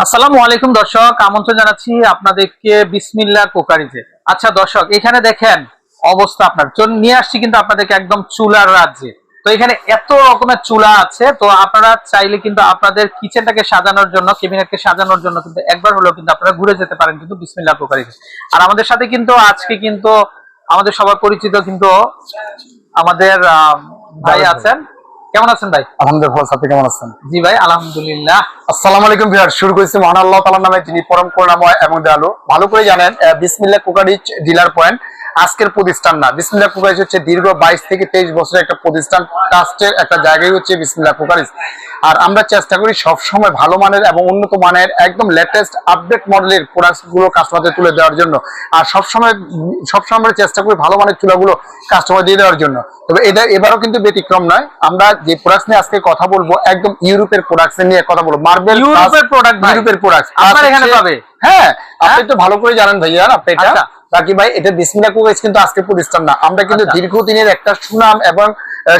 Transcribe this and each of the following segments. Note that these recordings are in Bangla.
আসসালামু আলাইকুম দর্শক আমন্ত্রণ জানাচ্ছি আপনাদেরকে বিসমিল্লা কোকারিজে আচ্ছা দর্শক এখানে দেখেন অবস্থা আপনার। চল নিয়ে আসছি কিন্তু আপনাদেরকে একদম চুলার রাজ্যে। তো এখানে এত রকমের চুলা আছে তো আপনারা চাইলে কিন্তু আপনাদের কিচেনটাকে সাজানোর জন্য কেবিনেটকে সাজানোর জন্য কিন্তু একবার হলেও কিন্তু আপনারা ঘুরে যেতে পারেন কিন্তু বিসমিল্লা কোকারিজে আর আমাদের সাথে কিন্তু আজকে কিন্তু আমাদের সবার পরিচিত কিন্তু আমাদের আহ, ভাই আছেন। কেমন আছেন ভাই? আলহামদুলিল্লাহ সাথে কেমন আছেন? জি ভাই আলহামদুলিল্লাহ। আসসালামু আলাইকুম ভিউয়ার শুরু করেছি মহান আল্লাহ তাআলার নামে যিনি পরম করুণাময় এবং দয়ালু। ভালো করে জানেন বিসমিল্লাহ কুকারিজ ডিলার পয়েন্ট। আজকের প্রতিষ্ঠান না। বিসমিল্লাহ কুকারিজ হচ্ছে দীর্ঘ বাইশ থেকে তেইশ বছরের একটা প্রতিষ্ঠান। ট্রাস্টের একটা জায়গায় হচ্ছে বিসমিল্লাহ কুকারিজ আর আমরা চেষ্টা করি সব সময় ভালো মানের এবং উন্নত মানের একদম লেটেস্ট আপডেট মডেলের প্রোডাক্টগুলো কাস্টমারদের তুলে দেওয়ার জন্য। আর সবসময় সবসময় আমরা চেষ্টা করি ভালো মানের চুলাগুলো কাস্টমার দিয়ে দেওয়ার জন্য। তবে এটা এবারও কিন্তু ব্যতিক্রম নয়। আমরা যে প্রোডাক্ট নিয়ে আজকে কথা বলব একদম ইউরোপের প্রোডাক্ট নিয়ে কথা বলব। মার্বেল ইউরোপের ভাই? ইউরোপের প্রোডাক্ট আপনার এখানে পাবে? হ্যাঁ আপনি তো ভালো করে জানেন ভাইয়া আপনি এটা। আচ্ছা। বাকি ভাই এটা বিসমিল্লাহ কুকাইজ কিন্তু আজকে প্রতিষ্ঠান না। আমরা কিন্তু আচ্ছা। দীর্ঘদিনের একটা সুনাম এবং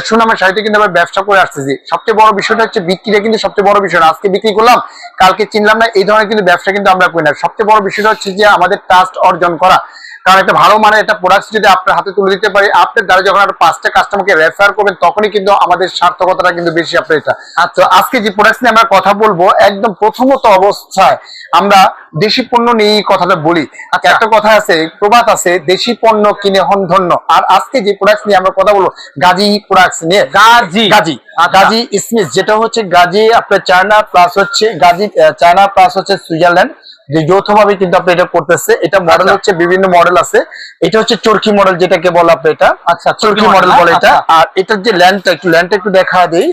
সুনামের সাথে কিন্তু আমরা ব্যবসা করে আসতেছি। সবচেয়ে বড় বিষয়টা হচ্ছে বিক্রিটা কিন্তু সবচেয়ে বড় বিষয় না। আজকে বিক্রি করলাম কালকে চিনলাম না এই ধরনের কিন্তু ব্যবসা কিন্তু আমরা করি না। সবচেয়ে বড় বিষয়টা হচ্ছে যে আমাদের ট্রাস্ট অর্জন করা। কারণ একটা ভালো মানের একটা প্রোডাক্ট যদি আপনার হাতে তুলে দিতে পারি আপনার দ্বারা যখন আপনি পাঁচটা কাস্টমারকে রেফার করবেন তখনই কিন্তু আমাদের সার্থকতাটা কিন্তু বেশি আপনার এটা। তো আজকে যে প্রোডাক্ট নিয়ে আমরা কথা বলব একদম প্রথমত অবস্থায় আমরা দেশি পণ্য নিয়ে কথাটা বলি। আচ্ছা। একটা কথা আছে প্রবাদ আছে দেশি পণ্য কিনে হন ধন্য আর আজকে যে প্রোডাক্ট নিয়ে আমরা কথা বলব গাজী প্রোডাক্টস নিয়ে। গাজী। গাজী। আচ্ছা। গাজী স্মিথ যেটা হচ্ছে গাজী আপনার চায়না প্লাস হচ্ছে গাজী চায়না প্লাস হচ্ছে সুইজারল্যান্ড। যে যৌথভাবে কিন্তু আপনি এটা করতেছে। এটা মডেল আচ্ছা। হচ্ছে বিভিন্ন মডেল আছে। এটা হচ্ছে চরকি মডেল যেটাকে বলে আপনি এটা। আচ্ছা, চরকি মডেল বলে এটা। আচ্ছা। আর এটার যে ল্যান্ডটা একটু ল্যান্ডটা একটু দেখা দিই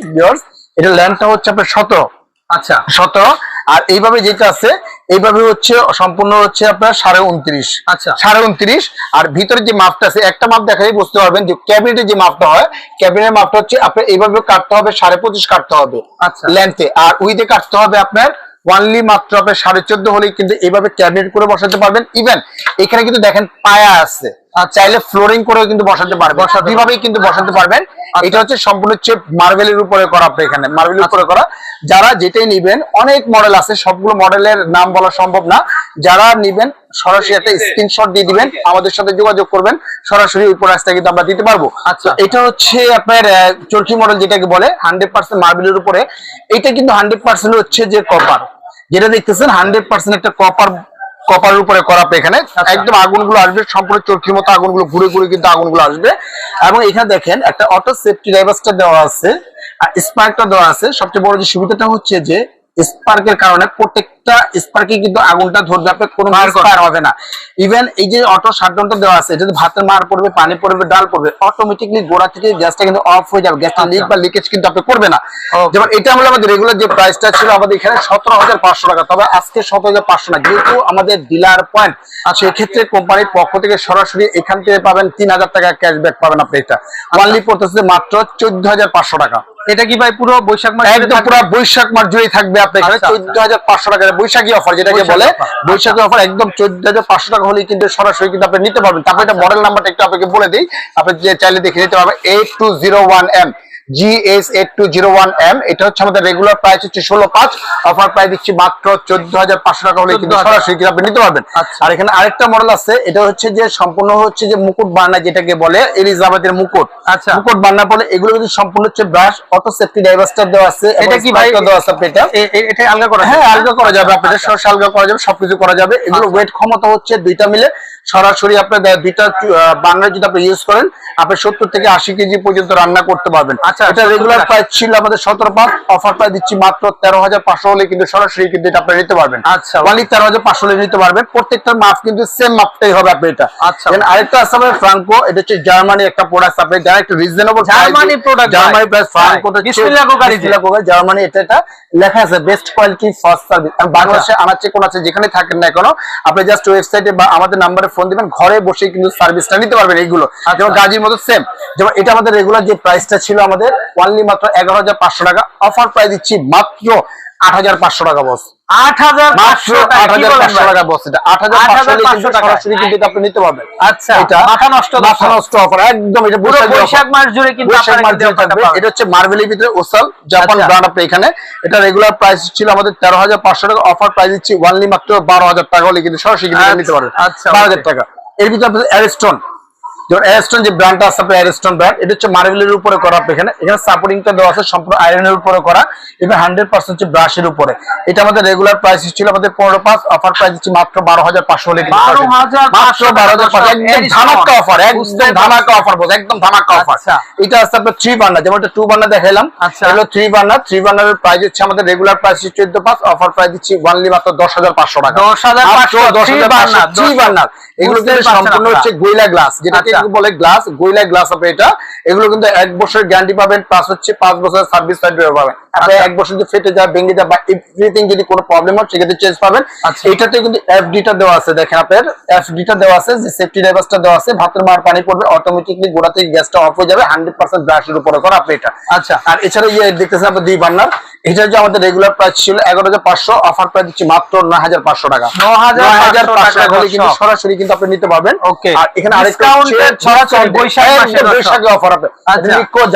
এটা ল্যান্ডটা হচ্ছে আপনার সতেরো। আচ্ছা। সতেরো। আর এইভাবে যেটা আছে এইভাবে হচ্ছে সম্পূর্ণ হচ্ছে আপনার সাড়ে উনত্রিশ আচ্ছা। সাড়ে উনত্রিশ আর ভিতরে যে মাপটা আছে একটা মাপ দেখাই বুঝতে পারবেন যে ক্যাবিনেটের যে মাপটা হয় ক্যাবিনেটের মাপটা হচ্ছে আপনার এইভাবে কাটতে হবে সাড়ে পঁচিশ কাটতে হবে আচ্ছা। লেন্থে আর উইথে কাটতে হবে আপনার ওয়ানলি মাত্র আপনার সাড়ে চোদ্দ হলেই কিন্তু এইভাবে ক্যাবিনেট করে বসাতে পারবেন ইভেন এখানে কিন্তু দেখেন পায়া আছে চাইলে ফ্লোরিং করেও কিন্তু বসাতে পারবেন। দুইভাবেই কিন্তু বসাতে পারবেন। এটা হচ্ছে সম্পূর্ণ হচ্ছে মার্বেলের উপরে করা আপনার এখানে মার্বেলের উপরে করা। যারা যেটাই নিবেন অনেক মডেল আছে সবগুলো মডেলের নাম বলা সম্ভব না। যারা নিবেন সরাসরি একটা স্ক্রিনশট দিয়ে দিবেন আমাদের সাথে যোগাযোগ করবেন সরাসরি ওই প্রাইসটা কিন্তু আমরা দিতে পারব। আচ্ছা। এটা হচ্ছে আপনার চরকি মডেল যেটাকে বলে হান্ড্রেড পার্সেন্ট মার্বেলের উপরে। এটা কিন্তু হান্ড্রেড পার্সেন্ট হচ্ছে যে কপার যেটা দেখতেছেন হান্ড্রেড পার্সেন্ট একটা কপার কপারের উপরে করা এখানে একদম আগুনগুলো আসবে সম্পূর্ণ চরকির মতো আগুনগুলো ঘুরে ঘুরে কিন্তু আগুনগুলো আসবে। এবং এখানে দেখেন একটা অটো সেফটি ড্রাইভার্সটা দেওয়া আছে আর স্পার্কটা দেওয়া আছে। সবচেয়ে বড় যে সুবিধাটা হচ্ছে যে স্পার্কের কারণে প্রত্যেকটা স্পার্কে কিন্তু আগুনটা ধরবে আপনার কোনো ফায়ার হবে না। ইভেন এই যে অটো শাটডাউনটা দেওয়া আছে এটা ভাতের মার পড়বে পানি পড়বে ডাল পড়বে অটোমেটিকলি গোড়া থেকে গ্যাসটা কিন্তু অফ হয়ে যাবে। গ্যাসটা লিক বা লিকেজ কিন্তু আপনি করবে না। যেমন এটা হলো আমাদের রেগুলার যে প্রাইসটা ছিল আমাদের এখানে সতেরো হাজার পাঁচশো টাকা তবে আজকে সতেরো হাজার পাঁচশো না যেহেতু আমাদের ডিলার পয়েন্ট সেক্ষেত্রে কোম্পানির পক্ষ থেকে সরাসরি এখান থেকে পাবেন তিন হাজার টাকা ক্যাশব্যাক পাবেন আপনি এটা। ওয়ানলি পড়তেছে মাত্র চোদ্দ হাজার পাঁচশো টাকা। এটা কি ভাই পুরো বৈশাখ মাস একদম পুরো বৈশাখ মাস জুড়েই থাকবে আপনার এখানে আচ্ছা, চোদ্দ হাজার পাঁচশো টাকা বৈশাখী অফার যেটাকে বলে আচ্ছা। বৈশাখী অফার একদম চোদ্দ হাজার পাঁচশো টাকা হলে কিন্তু সরাসরি কিন্তু আপনি নিতে পারবেন। তারপরে এটা মডেল নাম্বারটা একটু আপনাকে বলে দিই। আপনি যে চাইলে দেখে নিতে পারবেন eight two zero one M GS eight two zero one M এটা হচ্ছে আমাদের রেগুলার প্রাইস হচ্ছে ষোলো পাঁচ। অফার প্রাইস দিচ্ছি মাত্র চোদ্দ হাজার পাঁচশো টাকা হলে কিন্তু সরাসরি কিন্তু আপনি নিতে পারবেন। আচ্ছা। আর এখানে আরেকটা মডেল আছে এটা হচ্ছে যে সম্পূর্ণ হচ্ছে যে মুকুট বার্না যেটাকে বলে এলিজাবেথের মুকুট। আচ্ছা। মুকুট বার্না বলে এগুলো কিন্তু সম্পূর্ণ হচ্ছে ব্রাশ অটো সেফটি ডাইভার্সটার দেওয়া আছে এটা কি ভাই? দেওয়া আছে এটা এটা আলগা করা হ্যাঁ আলগা করা যাবে আপনাদের সরষে আলগা করা যাবে সবকিছু করা যাবে। এগুলো আচ্ছা। ওয়েট ক্ষমতা হচ্ছে দুইটা মিলে সরাসরি আপনার দুইটা বাংলা যদি আপনি ইউজ করেন আপনি সত্তর থেকে আশি কেজি পর্যন্ত রান্না করতে পারবেন আচ্ছা, এটা রেগুলার প্রাইস ছিল আমাদের সতেরো পাঁচ অফার প্রাইস দিচ্ছি মাত্র তেরো হাজার পাঁচশো হলে কিন্তু সরাসরি কিন্তু এটা আপনি নিতে পারবেন আচ্ছা। ওয়ানলি তেরো হাজার পাঁচশো হলে নিতে পারবেন প্রত্যেকটার মাপ কিন্তু সেম মাপটাই হবে আপনি এটা আচ্ছা। আরেকটা আছে আমাদের ফ্রাঙ্কো এটা হচ্ছে জার্মানি একটা প্রোডাক্ট আপনি ডাইরেক্ট রিজনেবল জার্মানি ভাই। Germany price Franco. জার্মানি এটা এটা লেখা আছে বেস্ট কোয়ালিটি ফার্স্ট সার্ভিস বাংলাদেশে আনাচ্ছে কোন আছে যেখানে থাকেন না কেন আপনি জাস্ট ওয়েবসাইটে বা আমাদের নাম্বারে ফোন দিবেন ঘরে বসে কিন্তু সার্ভিসটা নিতে পারবেন এইগুলো। যেমন গাজির মতো সেম যেমন এটা আমাদের রেগুলার যে প্রাইসটা ছিল আমাদের অনলি মাত্র এগারো হাজার পাঁচশো টাকা। অফার প্রাইস দিচ্ছি মাত্র আট হাজার পাঁচশো টাকা বস আট হাজার পাঁচশো টাকা বস এটা। আট হাজার পাঁচশো 8,500 টাকা। সরাসরি কিন্তু আপনি নিতে পারবেন। আচ্ছা এটা মাথা নষ্ট মাথা নষ্ট অফার একদম এটা পুরো বৈশাখ মাস জুড়ে কিন্তু বৈশাখ আপনারা মাস জুড়ে থাকবে এটা হচ্ছে মার্বেলের ভিতরে ওসাল জাপান আচ্ছা। ব্র্যান্ড আপনি এখানে। এটা রেগুলার প্রাইস ছিল আমাদের তেরো হাজার পাঁচশো টাকা অফার প্রাইস দিচ্ছি ওয়ানলি মাত্র বারো হাজার টাকা হলে কিন্তু সরাসরি কিন্তু নিতে পারবেন। আচ্ছা, বারো হাজার. টাকা। এর ভিতরে আপনাদের অ্যারিস্টন যেমন অ্যারিস্টন যে ব্র্যান্ডটা আছে আপনার অ্যারিস্টন ব্র্যান্ড এটা হচ্ছে মার্বেলের উপরে করা আপনি এখানে। এখানে সাপোর্টিংটা দেওয়া আছে সম্পূর্ণ আয়রনের উপরে করা। এবং হান্ড্রেড পার্সেন্ট হচ্ছে ব্রাশের উপরে। এটা আমাদের রেগুলার প্রাইস ছিল আমাদের পনেরো পাঁচ অফার প্রাইস দিচ্ছি মাত্র বারো হাজার পাঁচশো হলে কিন্তু পাবেন। 12,500 মাত্র বারো হাজার পাঁচশো। একদম ধামাকা অফার একদম ধামাকা অফার বলতে একদম ধামাকা অফার আচ্ছা। এটা আছে আপনার থ্রি বার্নার যেমন টু বার্নার দেখালাম আচ্ছা। হলো থ্রি বার্নার থ্রি বার্নারের প্রাইস হচ্ছে আমাদের রেগুলার প্রাইস চোদ্দ পাঁচ অফার প্রাইস দিচ্ছি ওয়ানলি মাত্র দশ হাজার পাঁচশো টাকা। 10,500 দশ হাজার burner, থ্রি বার্নার এগুলো সম্পূর্ণ হচ্ছে গোয়েলা গ্লাস যেটাকে বলে গ্লাস গইলা গ্লাস আপনি এটা, এগুলো কিন্তু এক বছর গ্যারান্টি পাবেন প্লাস হচ্ছে পাঁচ বছরের সার্ভিস সার্টিফিকেট পাবেন আপনি আচ্ছা। এক বছর যদি ফেটে যায় ভেঙে যায় বা এভরিথিং যদি কোনো প্রবলেম হয় সেক্ষেত্রে চেঞ্জ পাবেন। আচ্ছা। এটাতে কিন্তু এফডিটা দেওয়া আছে দেখেন আপনার। এফডিটা দেওয়া আছে যে সেফটি ড্রাইভার্সটা দেওয়া আছে। ভাতের মার পানি পড়বে অটোমেটিকলি গোড়া থেকে গ্যাসটা অফ হয়ে যাবে হান্ড্রেড পার্সেন্ট ব্রাশের উপরে করা আপনি এটা। আচ্ছা। আর এছাড়া ইয়ে দেখতেছেন আপনার দুই বার্নার এটা যে আমাদের রেগুলার প্রাইস ছিল এগারো হাজার পাঁচশো অফার প্রাইস দিচ্ছি মাত্র নয় হাজার পাঁচশো টাকা। 9,500 পাঁচশো টাকা হলে কিন্তু সরাসরি কিন্তু আপনি নিতে পারবেন. আর এখানে আরেকটা সরাসরি বৈশাখ অফার হবে।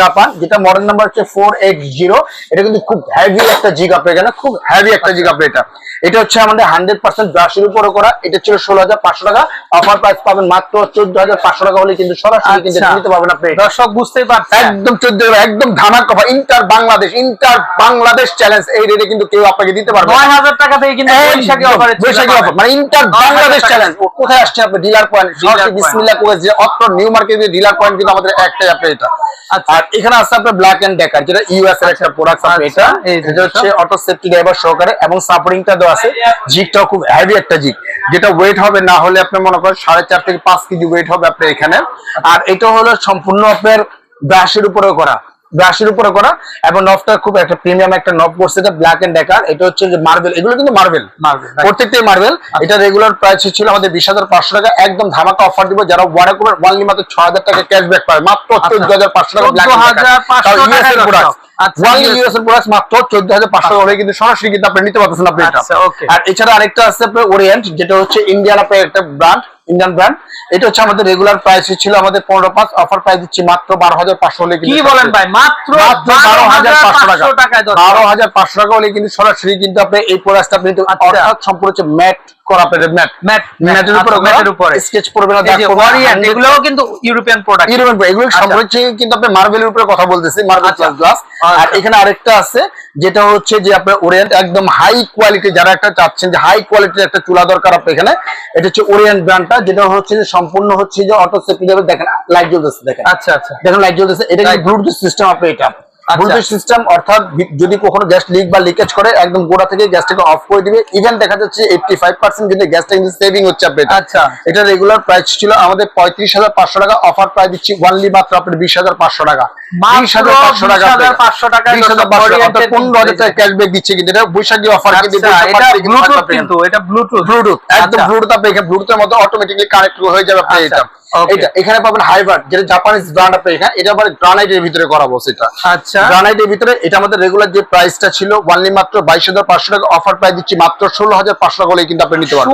জাপান যেটা মডেল নাম্বার হচ্ছে ফোর এইট জিরো এটা কিন্তু খুব হেভি একটা জিগ আপনি এখানে খুব হেভি একটা জিগ আপনি এটা। এটা হচ্ছে আমাদের হান্ড্রেড পার্সেন্ট ব্রাশের উপরে করা। এটা ছিল ষোলো হাজার পাঁচশো টাকা। অফার প্রাইস পাবেন মাত্র চোদ্দ হাজার পাঁচশো টাকা হলে কিন্তু সরাসরি কিন্তু আচ্ছা। নিতে পারবেন আপনি। দর্শক বুঝতেই পারছেন। একদম চোদ্দ একদম ধামাক কফা inter Bangladesh inter Bangladesh challenge এই রেটে কিন্তু কেউ আপনাকে দিতে পারবে নয় হাজার টাকা থেকে কিন্তু বৈশাখী অফারে বৈশাখী অফার মানে ইন্টার বাংলাদেশ চ্যালেঞ্জ কোথায় আসছে আপনি? ডিলার পয়েন্ট সরাসরি করে যে অত্র নিউ মার্কেটে ডিলার পয়েন্ট কিন্তু আমাদের একটাই আপনি এটা। আচ্ছা। আর এখানে আছে আপনার ব্ল্যাক এন্ড ডেকার যেটা ইউএস এর একটা প্রোডাক্ট এটা এটা হচ্ছে অটো সেফটি ড্রাইভার সহকারে এবং সাপোর্টিংটা দেওয়া আছে। জিগটাও খুব হেভি একটা জিগ যেটা ওয়েট হবে না হলে আপনি মনে করেন সাড়ে চার থেকে পাঁচ কেজি ওয়েট হবে আপনার এখানে। আর এটা হলো সম্পূর্ণ আপনার ব্রাশের উপরে করা। ব্রাশের উপরে করা এবং নবটা খুব একটা প্রিমিয়াম একটা নব করছে এটা ব্ল্যাক এন্ড ডেকার এটা হচ্ছে যে মার্বেল এগুলো কিন্তু মার্বেল প্রত্যেকটাই মার্বেল এটা রেগুলার প্রাইস ছিল আমাদের বিশ হাজার পাঁচশো টাকা। একদম ধামাকা অফার দিব। যারা ওয়ার্ডে করবেন ওয়ানলি মাত্র ছ হাজার টাকা ক্যাশব্যাক পাবে মাত্র চোদ্দ হাজার পাঁচশো টাকা ব্ল্যাক 14,500 টাকা প্রোডাক্ট আচ্ছা, ওয়ানলি US প্রোডাক্ট মাত্র চোদ্দ হাজার পাঁচশো টাকা কিন্তু সরাসরি কিন্তু আপনি নিতে পারতেছেন আপনি এটা। আচ্ছা, আর এছাড়া আরেকটা আছে আপনার ওরিয়েন্ট যেটা হচ্ছে ইন্ডিয়ান আপনার একটা ব্র্যান্ড ইন্ডিয়ান ব্র্যান্ড এটা হচ্ছে আমাদের রেগুলার প্রাইস ছিল আমাদের পনেরো পাঁচ। অফার প্রাইস দিচ্ছি মাত্র বারো হাজার পাঁচশো হলে কি বলেন ভাই? মাত্র বারো হাজার পাঁচশো টাকা বারো হাজার পাঁচশো টাকা হলে কিন্তু সরাসরি কিন্তু আপনি এই প্রোডাক্টটা আপনি আচ্ছা। অর্থাৎ সম্পূর্ণ হচ্ছে ম্যাট করা আপনাদের ম্যাট। ম্যাট ম্যাটের উপরে ম্যাটের উপরে। স্কেচ পড়বে না এই দাগ যে পড়বে না, Orient, 100 এগুলোও কিন্তু ইউরোপিয়ান প্রোডাক্ট ইউরোপিয়ান এগুলো। কিন্তু আপনি মার্বেলের উপরে কথা বলতেছি মার্বেল। প্লাস গ্লাস আর। এখানে আরেকটা আছে যেটা হচ্ছে যে আপনার ওরিয়েন্ট একদম হাই কোয়ালিটি যারা একটা চাচ্ছেন যে হাই কোয়ালিটির একটা চুলা দরকার আপনি এখানে এটা হচ্ছে ওরিয়েন্ট ব্র্যান্ডটা যেটা হচ্ছে যে সম্পূর্ণ হচ্ছে যে অটো সেফটি দেখেন লাইট জ্বলতেছে দেখেন। আচ্ছা আচ্ছা। দেখেন লাইট জ্বলতেছে এটা ব্লুটুথ সিস্টেম আপনি এটা আচ্ছা। সিস্টেম অর্থাৎ যদি কখনো গ্যাস লিক বা লিকেজ করে একদম গোড়া থেকে গ্যাসটাকে অফ করে দিবে ইভেন দেখা যাচ্ছে এইটটি ফাইভ পার্সেন্ট কিন্তু গ্যাসটা কিন্তু সেভিং হচ্ছে আপনি আচ্ছা। এটা রেগুলার প্রাইস ছিল আমাদের পঁয়ত্রিশ হাজার পাঁচশো টাকা অফার প্রাইস দিচ্ছি মাত্র আপনার বিশ হাজার পাঁচশো টাকা বিশ হাজার পাঁচশো টাকা 20,500 টাকায় বিশ হাজার পাঁচশো টাকা অর্থাৎ Oriented পনেরো হাজার টাকা ক্যাশব্যাক দিচ্ছে কিন্তু এটা বৈশাখী অফার কিন্তু আচ্ছা, এটা ব্লুটুথ এটা ব্লুটুথ একদম আচ্ছা। ব্লুটুথ আপনি ব্লুটুথের মধ্যে অটোমেটিকলি কানেক্ট হয়ে যাবে আপনি আচ্ছা, এটা. এটা এখানে পাবেন হাইভার্ট যেটা জাপানিজ ব্র্যান্ড আপনি এখানে এটা আবার গ্রানাইটের ভিতরে করা বসে এটা আচ্ছা। গ্রানাইটের ভিতরে এটা আমাদের রেগুলার যে প্রাইসটা ছিল ওয়ানলি মাত্র বাইশ হাজার পাঁচশো টাকা অফার প্রাইস দিচ্ছি মাত্র ষোলো হাজার পাঁচশো টাকা হলে কিন্তু আপনি নিতে পারবেন।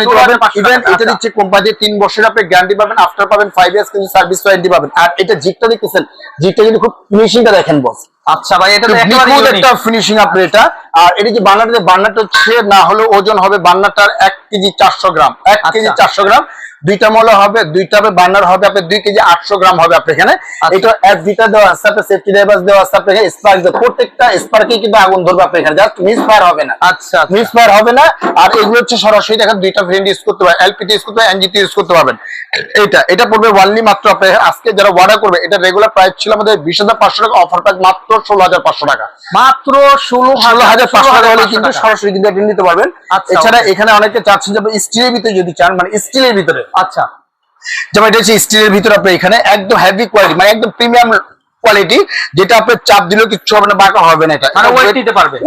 নিতে পারবেন। এটা দিচ্ছে দিচ্ছে কোম্পানি তিন বছরের আপনি গ্যারান্টি পাবেন আফটার পাবেন ইয়ার্স কিন্তু সার্ভিস ওয়ারেন্টি পাবেন। আর এটা জিগটা দেখতেছেন জিগটা কিন্তু খুব ফিনিশিংটা দেখেন বস আচ্ছা ভাই এটা একেবারে একটা ফিনিশিং আপনি এটা। আর এটা যে বান্নাটা বান্নাটা হচ্ছে না হলে ওজন হবে বান্নাটার এক কেজি চারশো গ্রাম এক আচ্ছা। কেজি চারশো গ্রাম। দুইটা মলে হবে দুইটা হবে বান্নার হবে আপনার দুই কেজি আটশো গ্রাম হবে আপনি এখানে। আচ্ছা। এটা এফ দুইটা দেওয়া আছে আপনার সেফটি ড্রাইভার দেওয়া আছে আপনি এখানে স্পার্ক দেওয়া প্রত্যেকটা স্পার্কে কিন্তু আগুন ধরবে আপনি এখানে। জাস্ট মিস ফায়ার হবে না। আচ্ছা আচ্ছা। মিস ফায়ার হবে না। আর এগুলো হচ্ছে সরাসরি দেখেন দুইটা ভেরিয়েন্ট ইউজ করতে পারবেন এলপিতে ইউজ করতে পারবেন এনজিতে ইউজ করতে পারবেন। এটা এটা পড়বে ওয়ানলি মাত্র আপনি আজকে যারা অর্ডার করবে এটা রেগুলার প্রাইস ছিল আমাদের বিশ হাজার পাঁচশো টাকা অফার প্রাইস মাত্র ষোলো হাজার পাঁচশো টাকা। মাত্র ষোলো ষোলো হাজার পাঁচশো টাকা হলে কিন্তু সরাসরি কিন্তু এটা নিতে পারবেন। আচ্ছা, এছাড়া এখানে অনেকে চাচ্ছেন যে স্টিলের ভিতরে যদি চান মানে স্টিলের ভিতরে। আচ্ছা। যেমন এটা হচ্ছে স্টিলের ভিতরে আপনি এখানে একদম হেভি কোয়ালিটি মানে একদম প্রিমিয়াম কোয়ালিটি যেটা আপনার চাপ দিলেও কিচ্ছু হবে না বাঁকা হবে না এটা। মানে?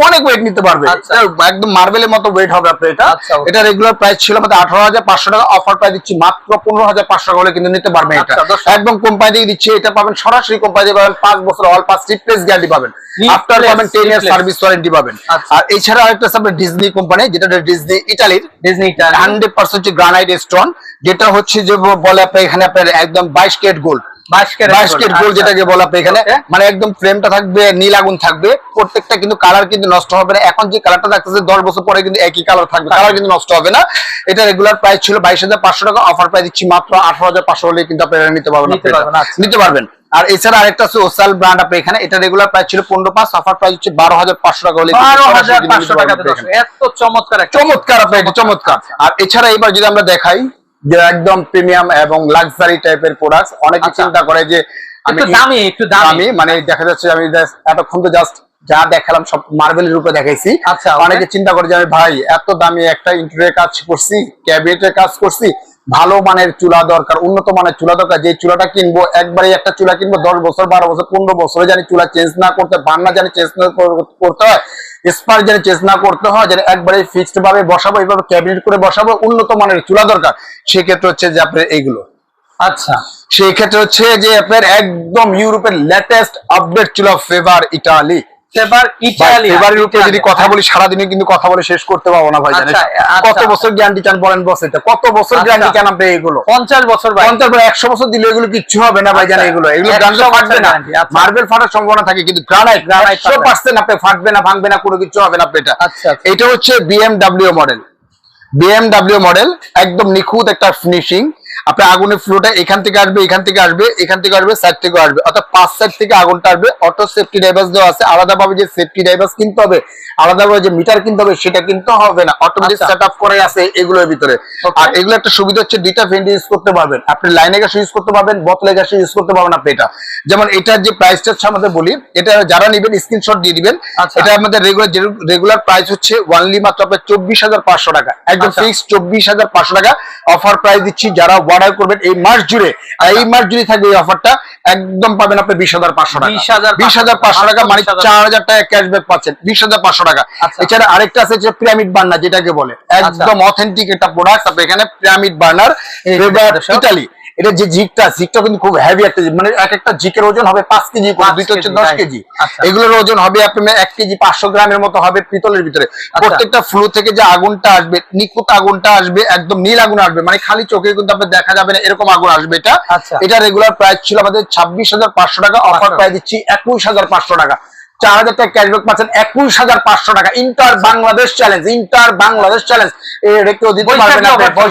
অনেক ওয়েট নিতে পারবে। আচ্ছা। একদম মার্বেলের মতো ওয়েট হবে আপনার এটা। আচ্ছা, এটা রেগুলার প্রাইস ছিল আমাদের আঠারো হাজার পাঁচশো টাকা। অফার প্রাইস দিচ্ছি মাত্র পনেরো হাজার পাঁচশো টাকা হলে কিন্তু নিতে পারবেন এটা। আচ্ছা, একদম কোম্পানি থেকে দিচ্ছে। এটা পাবেন সরাসরি কোম্পানি থেকে পাবেন। পাঁচ বছর অল পাঁচ রিপ্লেস গ্যারান্টি পাবেন। আফটার পাবেন টেন ইয়ার সার্ভিস ওয়ারেন্টি পাবেন। আর এছাড়া আরেকটা আপনার ডিজনি কোম্পানি যেটা ডিজনি ইটালির ডিজনিটা হান্ড্রেড পার্সেন্ট গ্রানাইট স্টোন যেটা হচ্ছে যে বলে আপনার এখানে আপনার একদম বাইশ কেট গোল্ড বাইশ ক্যারেট বাইশ কেট গোল্ড যেটাকে বলে আপনি এখানে মানে একদম ফ্রেমটা থাকবে নীল আগুন থাকবে প্রত্যেকটা কিন্তু কালার কিন্তু নষ্ট হবে না। এখন যে কালারটা থাকতেছে দশ বছর পরে কিন্তু একই কালার থাকবে কালার কিন্তু নষ্ট হবে না। এটা রেগুলার প্রাইস ছিল বাইশ হাজার পাঁচশো টাকা অফার প্রাইস দিচ্ছি মাত্র আঠারো হাজার পাঁচশো হলে কিন্তু আপনারা নিতে পারবেন নিতে পারবেন, আচ্ছা। পারবেন। আর এছাড়া আরেকটা আছে ওসাল ব্র্যান্ড আপনি এখানে এটা রেগুলার প্রাইস ছিল পনেরো পাঁচ অফার প্রাইস হচ্ছে বারো হাজার পাঁচশো টাকা হলে। এত চমৎকার চমৎকার আপনার চমৎকার আর এছাড়া এবার যদি আমরা দেখাই যে একদম প্রিমিয়াম এবং লাক্সারি টাইপের প্রোডাক্ট অনেকে আচ্ছা। চিন্তা করে যে একটু দামি একটু দামি। মানে দেখা যাচ্ছে আমি এতক্ষণ তো জাস্ট যা দেখালাম সব মার্বেলের রূপে দেখাইছি। আচ্ছা, অনেকে চিন্তা করে যে আমি ভাই এত দামি একটা ইন্টেরিয়র কাজ করছি ক্যাবিনেটের কাজ করছি ভালো মানের চুলা দরকার উন্নত মানের চুলা দরকার। যে চুলাটা কিনবো একবারে একটা চুলা কিনবো দশ বছর বারো বছর পনেরো বছরে জানি চুলা চেঞ্জ না করতে বান্না জানি চেঞ্জ না করতে হয় স্পার জানি চেঞ্জ না করতে হয় যেন একবারে ফিক্সড ভাবে বসাবো এইভাবে ক্যাবিনেট করে বসাবো উন্নত মানের চুলা দরকার। সেক্ষেত্রে হচ্ছে যে আপনার এইগুলো। আচ্ছা। সেই ক্ষেত্রে হচ্ছে যে আপনার একদম ইউরোপের লেটেস্ট আপডেট ছিল ফেভার ইটালি যদি কথা বলি সারাদিনে কিন্তু কথা বলে শেষ করতে পারব না ভাই আচ্ছা, আচ্ছা। কত বছর গ্যারান্টি চান বলেন বস এটা কত বছর আচ্ছা। গ্যারান্টি চান আপনি এগুলো? পঞ্চাশ বছর পঞ্চাশ একশো বছর দিলে এগুলো কিচ্ছু হবে না ভাই এগুলো। এগুলো 100 গ্রান্ডে ফাটবে না। মার্বেল ফাটার সম্ভাবনা থাকে কিন্তু গ্রানাইট Granite একশো ফাটবে না। পার্সেন্ট আপনি ফাটবে না ভাঙবে না কোনো কিছু হবে না এটা। এটা হচ্ছে বিএমডাব্লিউ মডেল বিএমডাব্লিউ মডেল একদম নিখুঁত একটা ফিনিশিং আপনার আগুনের ফ্লোটা এখান থেকে আসবে এখান থেকে আসবে এখান থেকে আসবে সাইড থেকে আসবে। অর্থাৎ পাঁচ সাইড থেকে আগুনটা আসবে। অটো সেফটি ড্রাইভার্স দেওয়া আছে। আলাদাভাবে যে সেফটি ড্রাইভার্স কিনতে হবে আলাদাভাবে যে মিটার কিনতে হবে সেটা কিন্তু হবে না। অটোমেটিক আচ্ছা। সেট আপ করে আছে এগুলোর ভিতরে। আর এগুলো একটা সুবিধা হচ্ছে দুইটা ভেন্ডি ইউজ করতে পারবেন। আপনি লাইনে গ্যাস ইউজ করতে পারবেন বোতলে গ্যাস ইউজ করতে পারবেন আপনি এটা। যেমন এটার যে প্রাইসটা হচ্ছে আমাদের বলি এটা যারা নেবেন স্ক্রিনশট দিয়ে দিবেন। আচ্ছা। এটা আমাদের রেগুলার রেগুলার প্রাইস হচ্ছে ওয়ানলি মাত্র আপনার চব্বিশ হাজার পাঁচশো টাকা। একদম আচ্ছা। ফিক্স চব্বিশ হাজার পাঁচশো টাকা। অফার প্রাইস দিচ্ছি যারা অর্ডার করবেন এই মাস জুড়ে। আর এই মাস জুড়ে থাকবে এই অফারটা একদম পাবেন আপনি বিশ হাজার পাঁচশো টাকা। 20,500 বিশ হাজার পাঁচশো টাকা মানে চার হাজার টাকা ক্যাশব্যাক পাচ্ছেন বিশ হাজার পাঁচশো টাকা। আচ্ছা। এছাড়া আরেকটা আছে যে পিরামিড বার্নার যেটাকে বলে। একদম অথেন্টিক একটা প্রোডাক্ট আপনি এখানে পিরামিড বার্নার ইটালি এটা যে জিকটা জিকটা কিন্তু খুব হেভি একটা জিক মানে এক একটা জিকের ওজন হবে পাঁচ কেজি দুইটা হচ্ছে দশ. কেজি আচ্ছা। এগুলোর ওজন হবে আপনার এক কেজি পাঁচশো গ্রামের মতো হবে পিতলের ভিতরে প্রত্যেকটা ফ্লু থেকে যে আগুনটা আসবে নিখুঁত আগুনটা আসবে একদম নীল আগুন আসবে মানে খালি চোখে কিন্তু আপনার দেখা যাবে না এরকম আগুন আসবে এটা আচ্ছা। এটা রেগুলার প্রাইস ছিল আমাদের ছাব্বিশ হাজার পাঁচশো টাকা অফার। প্রাইস দিচ্ছি একুশ হাজার পাঁচশো টাকা চার হাজার টাকা ক্যাশব্যাক পাচ্ছেন একুশ হাজার পাঁচশো টাকা। Inter Bangladesh challenge inter Bangladesh challenge দিতে পারবেন offer।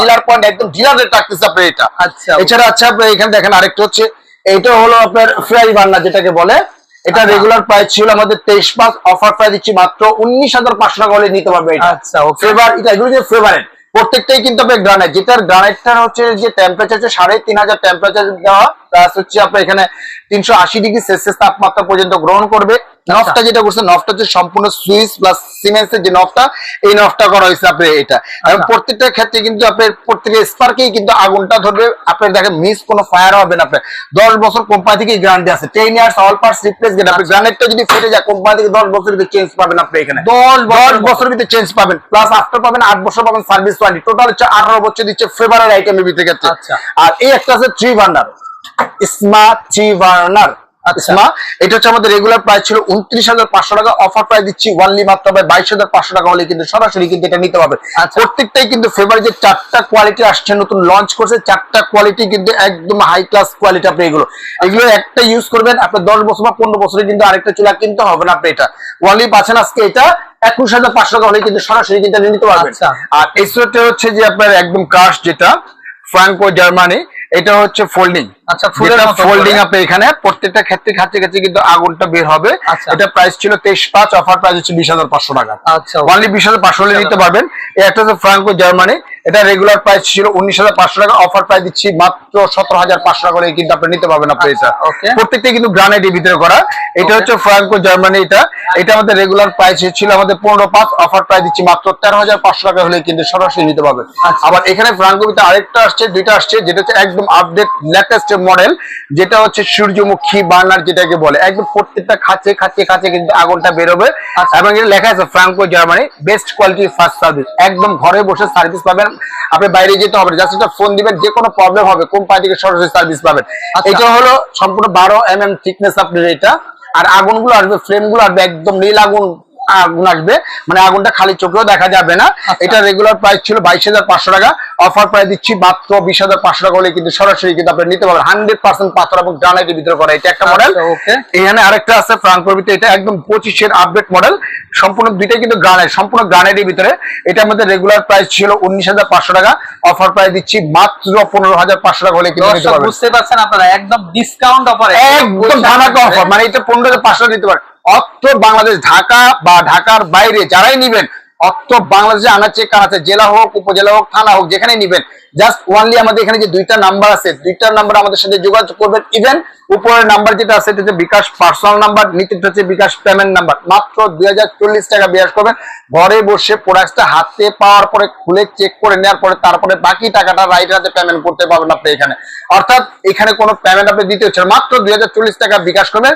ডিলার পয়েন্ট একদম ডিলার রেট রাখতেছে আপনি এটা। আচ্ছা, এছাড়া আচ্ছা এখানে দেখেন আরেকটা হচ্ছে এটা হলো আপনার ফ্রাই বান্না যেটাকে বলে। এটা আচ্ছা। রেগুলার প্রাইস ছিল আমাদের তেইশ পাঁচ অফার প্রাইস দিচ্ছি মাত্র উনিশ হাজার পাঁচশো টাকা হলে নিতে পারবে এটা। আচ্ছা. ফেভার এটা এগুলো যে ফেভারেট প্রত্যেকটাই কিন্তু আপনার গ্রানাইট যেটার গ্রানাইটটার হচ্ছে যে টেম্পারেচার হচ্ছে সাড়ে তিন হাজার টেম্পারেচার দেওয়া প্লাস হচ্ছে আপনার এখানে তিনশো আশি ডিগ্রি সেলসিয়াস তাপমাত্রা পর্যন্ত গ্রহণ করবে। নফটা যেটা করছে নফটা হচ্ছে সম্পূর্ণ সুইচ প্লাস সিমেন্সের যে নফটা এই নফটা করা হয়েছে আপনার এটা। এবং আচ্ছা। প্রত্যেকটা ক্ষেত্রে কিন্তু আপনার প্রত্যেকের স্পার্কেই কিন্তু আগুনটা ধরবে। আপনার দেখেন মিস কোনো ফায়ার হবে না আপনার। দশ বছর কোম্পানি থেকে গ্যারান্টি আছে। Ten years all parts replace get আপনি গ্রানাইটটা যদি ফেটে যায় কোম্পানি থেকে দশ বছর ভিতরে চেঞ্জ পাবেন আপনি এখানে। দশ দশ বছর ভিতরে চেঞ্জ পাবেন। প্লাস আফটার পাবেন আট বছর পাবেন সার্ভিস ওয়ারেন্টি টোটাল হচ্ছে আঠারো বছর দিচ্ছে ফেভারের আইটেমের ভিতরে আচ্ছা। আর এই একটা আছে থ্রি ভান্ডার স্মার্ট থ্রি ভার্নার আচ্ছা। এটা হচ্ছে আমাদের রেগুলার প্রাইস ছিল উনত্রিশ হাজার পাঁচশো টাকা অফার প্রাইস দিচ্ছি ওয়ানলি মাত্র হবে বাইশ হাজার পাঁচশো টাকা হলে কিন্তু সরাসরি কিন্তু এটা নিতে পারবে আচ্ছা। প্রত্যেকটাই কিন্তু ফেভার যে চারটা কোয়ালিটি আসছে নতুন লঞ্চ করছে চারটা কোয়ালিটি কিন্তু একদম হাই ক্লাস কোয়ালিটি আপনি এগুলো এগুলো একটা ইউজ করবেন আপনার দশ বছর বা পনেরো বছরে কিন্তু আরেকটা চুলা কিনতে হবে না আপনি এটা ওয়ানলি পাচ্ছেন আজকে এটা একুশ হাজার পাঁচশো টাকা হলে কিন্তু সরাসরি কিন্তু নিতে পারবেন আচ্ছা। আর এই হচ্ছে যে আপনার একদম ক্রাশ যেটা ফ্রাঙ্কো জার্মানি এটা হচ্ছে ফোল্ডিং আচ্ছা, ফুলের যেটা ফোল্ডিং আপনি এখানে প্রত্যেকটা ক্ষেত্রে খাচ্ছে খাচ্ছে কিন্তু আগুনটা বের হবে। আচ্ছা। এটা প্রাইস ছিল তেইশ পাঁচ অফার প্রাইস হচ্ছে বিশ হাজার পাঁচশো টাকা। আচ্ছা, অনলি বিশ হাজার পাঁচশো নিতে পারবেন। একটা হচ্ছে ফ্রাঙ্কো জার্মানি এটা রেগুলার প্রাইস ছিল উনিশ হাজার পাঁচশো টাকা অফার প্রাইস দিচ্ছি মাত্র সতেরো হাজার পাঁচশো টাকা কিন্তু আপনি নিতে পারবেন আপনি এটা। প্রত্যেকটা কিন্তু গ্রানাইটের ভিতরে করা। এটা হচ্ছে ফ্রাঙ্কো জার্মানি এটা। এটা আমাদের রেগুলার প্রাইস ছিল আমাদের পনেরো পাঁচ অফার প্রাইস দিচ্ছি মাত্র তেরো হাজার পাঁচশো টাকা হলে কিন্তু সরাসরি নিতে পারবেন। আবার এখানে ফ্রাঙ্কোবিতে আরেকটা আসছে দুইটা আসছে যেটা হচ্ছে একদম আপডেট লেটেস্ট মডেল যেটা হচ্ছে সূর্যমুখী বার্নার যেটাকে বলে। একদম প্রত্যেকটা খাঁচে খাঁচে খাঁচে কিন্তু আগুনটা বেরোবে। আচ্ছা। এবং এটা লেখা আছে Franco Germany best quality first service একদম ঘরে বসে সার্ভিস পাবেন। আপনি বাইরে যেতে হবে জাস্ট একটা ফোন দিবেন যে কোনো প্রবলেম হবে কোম্পানি থেকে সরাসরি সার্ভিস পাবেন। আচ্ছা। এটা হলো সম্পূর্ণ বারো এম এম থিকনেস আপনার এটা। আর আগুনগুলো আসবে ফ্লেমগুলো আসবে একদম নীল আগুন আগুন আসবে। মানে আগুনটা খালি চোখেও দেখা যাবে না। এটা রেগুলার প্রাইস ছিল বাইশ হাজার পাঁচশো টাকা। অফার প্রাইস দিচ্ছি মাত্র বিশ হাজার পাঁচশো টাকা হলে কিন্তু সরাসরি কিন্তু আপনি নিতে পারবেন। হান্ড্রেড পার্সেন্ট পাথর এবং গ্রানাইটের ভিতরে করা। এটা একটা মডেল আচ্ছা, এখানে আরেকটা আছে ফ্রাঙ্কোর ভিতরে। এটা একদম পঁচিশের আপডেট মডেল সম্পূর্ণ দুইটাই কিন্তু গ্রানাইট সম্পূর্ণ গ্রানাইটের ভিতরে। এটা আমাদের রেগুলার প্রাইস ছিল উনিশ হাজার পাঁচশো টাকা। অফার প্রাইস দিচ্ছি মাত্র পনেরো হাজার পাঁচশো টাকা হলে কিন্তু বুঝতে পারছেন আপনারা একদম ডিসকাউন্ট অফার একদম ধামাকা অফার মানে এটা পনেরো হাজার পাঁচশো নিতে পারে অত্র বাংলাদেশ ঢাকা বা ঢাকার বাইরে যারাই নিবেন অত্র বাংলাদেশে আনাচে কানাচে জেলা হোক, উপজেলা হোক, থানা হোক যেখানে নিবেন জাস্ট ওয়ানলি আমাদের এখানে যে দুইটা নাম্বার আছে, দুইটা নাম্বার আমাদের সাথে যোগাযোগ করবেন। ইভেন উপরের নাম্বার যেটা আছে, এটা বিকাশ পার্সোনাল নাম্বার নিচেটা হচ্ছে বিকাশ পেমেন্ট নাম্বার মাত্র দুই হাজার চল্লিশ টাকা বিকাশ করবেন। ঘরে বসে প্রোডাক্টটা হাতে পাওয়ার পরে খুলে চেক করে নেওয়ার পরে তারপরে বাকি টাকাটা রাইট হাতে পেমেন্ট করতে পারবেন আপনি এখানে। অর্থাৎ এখানে কোনো পেমেন্ট আপনি দিতে হচ্ছে মাত্র দুই হাজার চল্লিশ টাকা বিকাশ করবেন।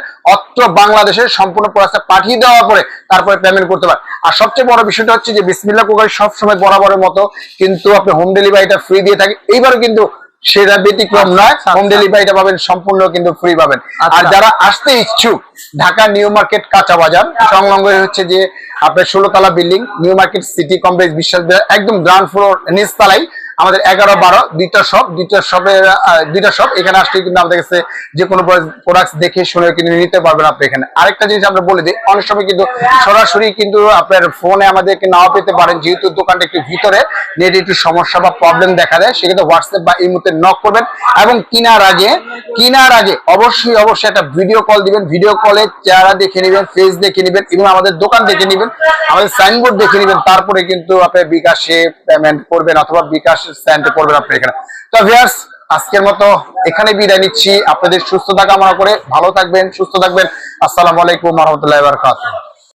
অত্র বাংলাদেশের সম্পূর্ণ প্রোডাক্টটা পাঠিয়ে দেওয়ার পরে তারপরে পেমেন্ট করতে পারেন আর সবচেয়ে বড় বিষয়টা হচ্ছে যে বিসমিল্লা কুকার সবসময় বরাবরের মতো কিন্তু আপনি হোম ডেলিভারিটা ফ্রি দিয়ে থাকে এইবারও কিন্তু সেটা ব্যতিক্রম নয় আচ্ছা, হোম আচ্ছা। ডেলিভারিটা পাবেন সম্পূর্ণ কিন্তু ফ্রি পাবেন। আচ্ছা। আর যারা আসতে ইচ্ছুক ঢাকা নিউ মার্কেট কাঁচা বাজার সংলগ্ন হচ্ছে যে আপনার ষোলোতলা building New Market City Complex বিশ্ববিদ্যালয় একদম গ্রাউন্ড ফ্লোর নিচতলাই আমাদের এগারো, বারো, দুইটা শপ দুইটা শপের দুইটা শপ এখানে আসলে কিন্তু আমাদের কাছে যে কোনো প্রোডাক্ট দেখে শুনে কিন্তু নিতে পারবেন আপনি এখানে। আরেকটা জিনিস আমরা বলে দিই, অনেক সময় কিন্তু সরাসরি কিন্তু আপনার ফোনে আমাদেরকে নাও পেতে পারেন, যেহেতু দোকানটা একটু ভিতরে নেট একটু সমস্যা বা প্রবলেম দেখা দেয়, সেক্ষেত্রে হোয়াটসঅ্যাপ বা এই মুহূর্তে নক করবেন এবং কেনার আগে কেনার আগে অবশ্যই অবশ্যই একটা ভিডিও কল দিবেন। ভিডিও কলে চেহারা দেখে নেবেন ফেস দেখে নেবেন এবং আমাদের দোকান দেখে নেবেন, আমাদের সাইনবোর্ড দেখে নেবেন, তারপরে কিন্তু আপনি বিকাশে পেমেন্ট করবেন অথবা বিকাশ স্যান্ডে পড়বেন আপনি এখানে। তো ভিয়ার্স আজকের মতো এখানে বিদায় নিচ্ছি। আপনাদের সুস্থ থাকা কামনা করে ভালো থাকবেন, সুস্থ থাকবেন। আসসালামু আলাইকুম রহমতুল্লাহ বারকাতুহ।